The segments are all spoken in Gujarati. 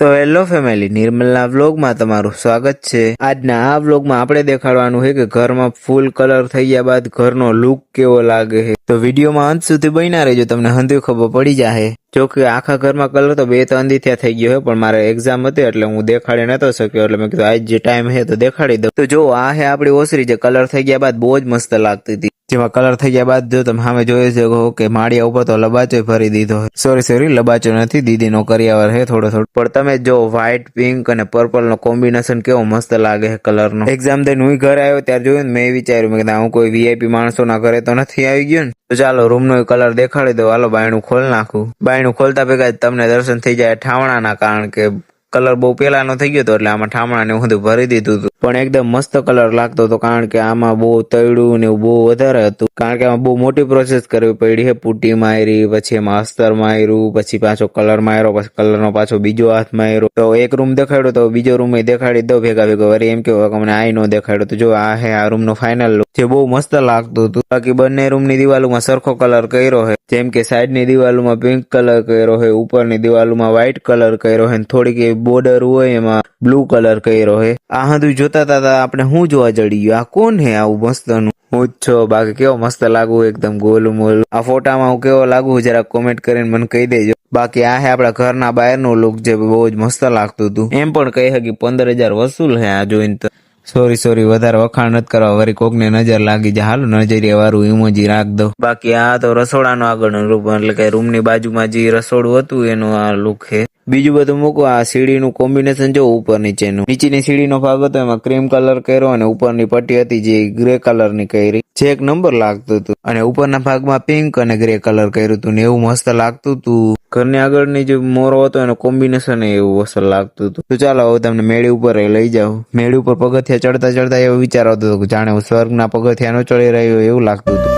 તો હેલો ફેમિલી, નિર્મલના વ્લોગમાં તમારું સ્વાગત છે. આજના આ વ્લોગમાં આપણે દેખાડવાનું છે કે ઘરમાં ફૂલ કલર થઈ ગયા બાદ ઘરનો લુક કેવો લાગે છે. તો વિડીયોમાં અંત સુધી બન્યા રહેજો, તમને હંધી ખબર પડી જાય જો કે આખા ઘરમાં કલર તો બે ત્રણ દી થયા થઈ ગયો છે, પણ મારે એક્ઝામ હતી એટલે હું દેખાડી નતો શક્યો, એટલે મેં કીધું આજ જે ટાઈમ છે તો દેખાડી દઉં. તો જો આ છે આપણી ઓસરી જે કલર થઈ ગયા બાદ બહુ જ મસ્ત લાગતી હતી. જેમાં કલર થઈ ગયા બાદ જો તમે સામે જોઈ શકો કે માળિયા ઉપર તો લબાચો ભરી દીધો સોરી સોરી લબાચો નથી, દીદીનો કરિયાવર છે થોડો થોડો. પણ તમે જો વ્હાઈટ પિંક અને પર્પલ નો કોમ્બિનેશન કેવો મસ્ત લાગે કલર નો. એક્ઝામ દઈને હું ઘરે આવ્યો ત્યારે જોયું ને મેં વિચાર્યું, મેં હું કોઈ વીઆઈપી માણસોના ઘરે તો નથી આવી ગયો ને? તો ચાલો રૂમ નો કલર દેખાડી દો હાલો, બાયણું ખોલ નાખું. બાયણું ખોલતા ભેગા તમને દર્શન થઈ જાય ઠાવણાના, કારણ કે કલર બહુ પેલાનો થઈ ગયો હતો એટલે આમાં ઠામણા ને બધું ભરી દીધું હતું. પણ એકદમ મસ્ત કલર લાગતો હતો કારણ કે આમાં બહુ તળ્યું ને બહુ વધારે હતું. કારણ કે આમાં બહુ મોટી પ્રોસેસ કરવી પડી છે પુટી મારી, પછી એમાં અસ્તર માર્યું, પછી પાછો કલર માર્યો, પછી કલરનો પાછો બીજો હાથ માર્યો. તો એક રૂમ દેખાડ્યો તો બીજો રૂમ એ દેખાડી દો ભેગા ભેગો. વરી એમ કે મને આઈ નો દેખાડ્યો તો જો આ હે આ રૂમ નો ફાઇનલ લુક જે બહુ મસ્ત લાગતું હતું. બાકી બંને રૂમની દિવાલોમાં સરખો કલર કર્યો છે જેમ કે સાઈડની દિવાલોમાં પિંક કલર કર્યો છે ઉપરની દિવાલોમાં વ્હાઇટ કલર કર્યો છે થોડીક એવી બોર્ડર હોય, એમાં બ્લુ કલર કર્યો હે. આ હંધું જોતા હતા આપણે શું જોવા જડી ગયું? આ કોણ હે આવું મસ્તનું? હું જ છો. બાકી કેવો મસ્ત લાગુ એકદમ ગોલું મોલ આ ફોટામાં હું કેવો લાગુ જરા કોમેન્ટ કરીને મને કહી દેજો. બાકી આ હે આપણા ઘરના બહારનું લુક જે બહુ જ મસ્ત લાગતું હતું. એમ પણ કહી શકી પંદર હજાર વસૂલ હે આ જોઈને તો. સોરી સોરી વધારે વખાણ નથી કરવા. વળી કોકને નજર લાગી જાય. હાલ નજરે વાળું ઇમોજી રાખ દો. બાકી આ તો રસોડાનો આગળનો રૂપ, એટલે કે રૂમની બાજુમાં જે રસોડું હતું, એનું આ લુક છે બીજું બધું મૂકો. આ સીડીનું કોમ્બિનેશન જો ઉપર નીચેનું નીચેની સીડીનો ભાગ હતો, એમાં ક્રીમ કલર કર્યો અને ઉપરની પટ્ટી હતી જે ગ્રે કલરની કરી. જે એક નંબર લાગતું હતું. અને ઉપરના ભાગમાં પિંક અને ગ્રે કલર કર્યું હતું ને એવું મસ્ત લાગતું હતું. ઘરની આગળની જે મોરો હતો, એનો કોમ્બિનેશન એવું મસ્ત લાગતું હતું. તો ચાલો, હવે તમને મેળી ઉપર લઈ જાઉં. મેળી ઉપર પગથિયા ચડતા ચડતા એવો વિચાર આવતો હતો જાણે હું સ્વર્ગના પગથિયા નો ચડી રહ્યો એવું લાગતું હતું.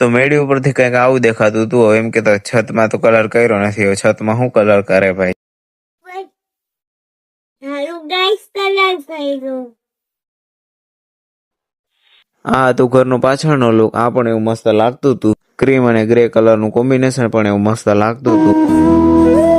તો મેળી ઉપરથી કંઈક આવું દેખાતું હતું. હવે એમ કે તો છતમાં તો કલર કર્યો નથી. હવે છતમાં શું કલર કરે ભાઈ? આ હતું ઘરનું પાછળનો લુક આ પણ એવું મસ્ત લાગતું હતું. ક્રીમ અને ગ્રે કલરનું કોમ્બિનેશન પણ એવું મસ્ત લાગતું હતું.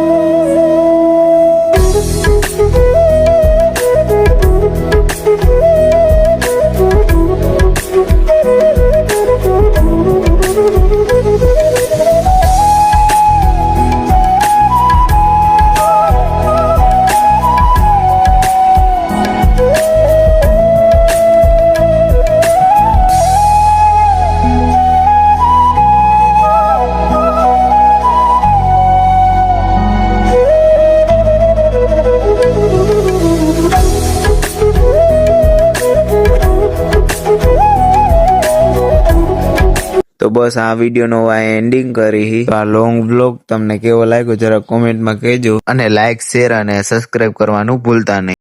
બસ આ વિડીયોનો આ એન્ડિંગ કરી. તો આ લોંગ બ્લોગ તમને કેવો લાગ્યો, જરા કોમેન્ટમાં કહેજો. અને લાઈક શેર અને સબસ્ક્રાઇબ કરવાનું ભૂલતા નહીં.